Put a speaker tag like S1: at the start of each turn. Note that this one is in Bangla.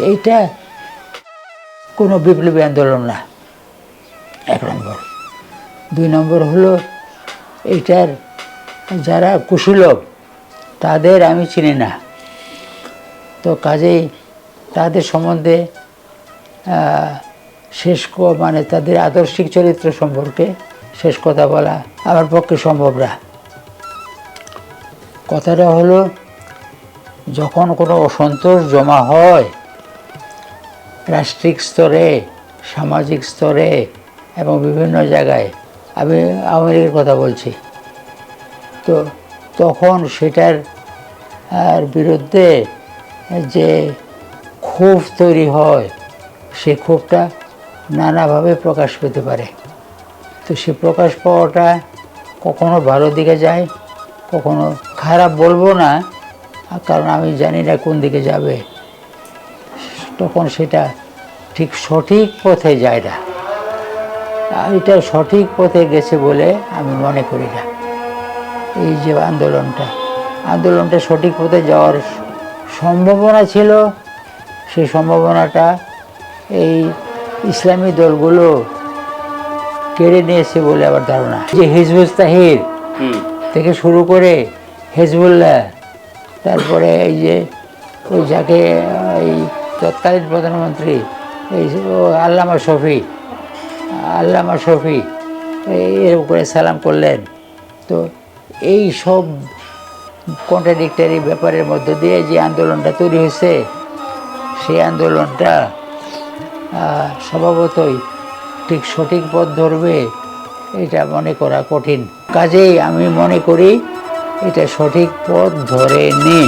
S1: এইটা কোনো বিপ্লবী আন্দোলন না। এক নম্বর। দুই নম্বর হলো এইটার যারা কুশীলব তাদের আমি চিনি না। তো কাজেই তাদের সম্বন্ধে শেষ মানে তাদের আদর্শিক চরিত্র সম্পর্কে শেষ কথা বলা আমার পক্ষে সম্ভব না। কথাটা হলো, যখন কোনো অসন্তোষ জমা হয় রাষ্ট্রিক স্তরে, সামাজিক স্তরে এবং বিভিন্ন জায়গায়। আমি লীগের কথা বলছি। তো তখন সেটার বিরুদ্ধে যে ক্ষোভ তৈরি হয় সেই ক্ষোভটা নানাভাবে প্রকাশ পেতে পারে। তো সে প্রকাশ পাওয়াটা কখনো ভালো দিকে যায়, কখনো খারাপ বলব না, কারণ আমি জানি না কোন দিকে যাবে। তখন সেটা ঠিক সঠিক পথে যায় না। এটা সঠিক পথে গেছে বলে আমি মনে করি না। এই যে আন্দোলনটা আন্দোলনটা সঠিক পথে যাওয়ার সম্ভাবনা ছিল। সেই সম্ভাবনাটা এই ইসলামী দলগুলো কেড়ে নিয়েছে বলে আবার ধারণা। যে হিজবুল তাহির থেকে শুরু করে হেজবুল্লাহ তারপরে এই যে ওই যাকে এই তৎকালীন প্রধানমন্ত্রী এই আল্লামা শফি আল্লামা শফি এরকম করে সালাম করলেন। তো এই সব কন্ট্রাডিক্টারি ব্যাপারের মধ্য দিয়ে যে আন্দোলনটা তৈরি হয়েছে, সেই আন্দোলনটা স্বভাবতই ঠিক সঠিক পথ ধরবে, এটা মনে করা কঠিন। কাজেই আমি মনে করি, এটা সঠিক পথ ধরে ধরেনি।